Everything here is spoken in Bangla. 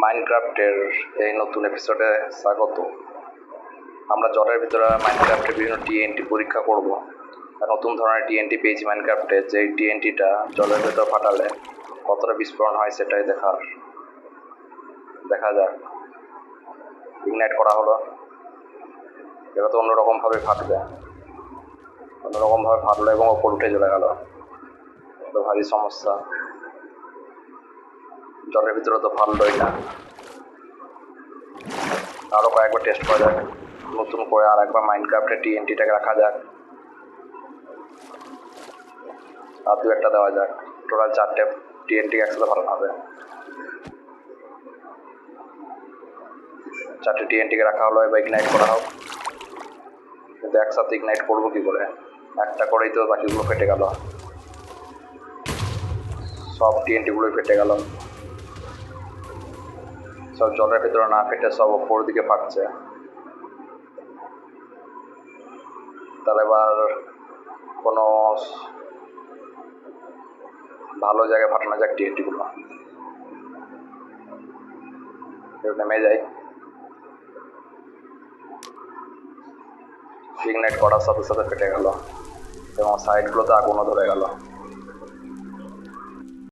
মাইনক্রাফটের এই নতুন এপিসোডে স্বাগত। আমরা জলের ভিতরে মাইনক্রাফটের বিভিন্ন টিএনটি পরীক্ষা করব। নতুন ধরনের টিএনটি পেয়েছি মাইনক্রাফটে যে টিএনটিটা জলের ভেতর ফাটালে কতটা বিস্ফোরণ হয় সেটাই দেখার। দেখা যাক। ইগনাইট করা হলো। এটা তো অন্যরকমভাবে ফাটবে। অন্যরকমভাবে ফাটলো এবং ওপর উঠে চলে গেল। ভারী সমস্যা। জলের ভিতরে তো ফাটলোই না। আরও কয়েকবার টেস্ট করা যাক, নতুন করে আর একবার মাইনক্রাফটে টিএনটিটাকে রাখা যাক। আর দু একটা দেওয়া যাক টোটাল চারটে টিএনটি একসাথে ভালো হবে চারটে টিএনটিকে রাখা হলো, এবার ইগনাইট করা হোক। কিন্তু একসাথে ইগনাইট করব কি করে? একটা করেই তো বাকিগুলো ফেটে গেল। সব টিএনটিগুলোই ফেটে গেল। সব জলের ভেতরে না ফেটে সব ওপর দিকে ফাটছে। তাহলে এবার কোনো ভালো জায়গায় ফাটানো যাক টিএনটিগুলো। নেমে যায় ইগনাইট করার সাথে সাথে ফেটে গেল এবং সাইডগুলোতে আগুনও ধরে গেল।